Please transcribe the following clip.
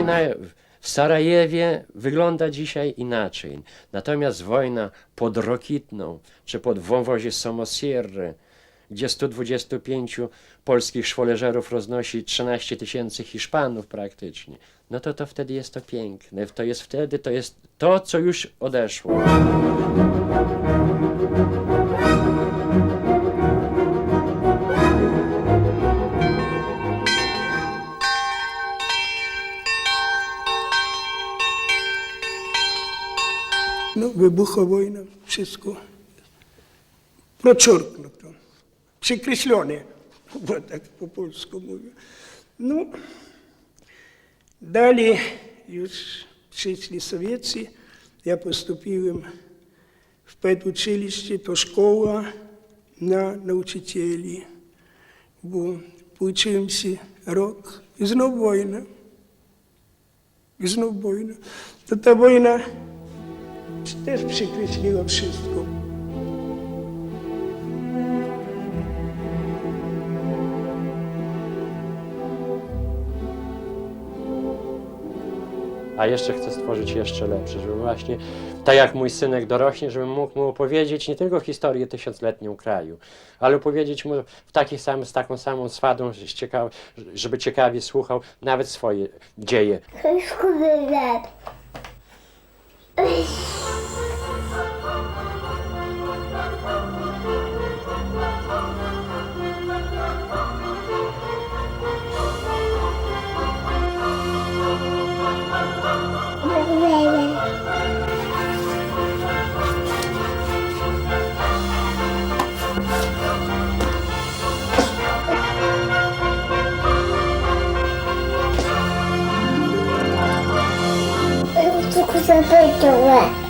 Wojna w Sarajewie wygląda dzisiaj inaczej. Natomiast wojna pod Rokitną czy pod wąwozie Somosierry, gdzie 125 polskich szwoleżerów roznosi 13 tysięcy Hiszpanów praktycznie, no to to wtedy jest to piękne. To jest wtedy, to jest to, co już odeszło. Proczorknuto, przekreślone, bo tak po polsku mówię. No, dalej już przyszli Sowieci, ja postąpiłem w peduczyliście, to szkoła na nauczycieli, bo pouczyłem się rok i znów wojna. I znów wojna. To ta wojna też przekreśliła wszystko. A jeszcze chcę stworzyć jeszcze lepsze, żeby właśnie, tak jak mój synek dorośnie, żebym mógł mu opowiedzieć nie tylko historię tysiącletnią kraju, ale opowiedzieć mu w taki sam, z taką samą swadą, żeby ciekawie słuchał nawet swoje dzieje. 是最久的？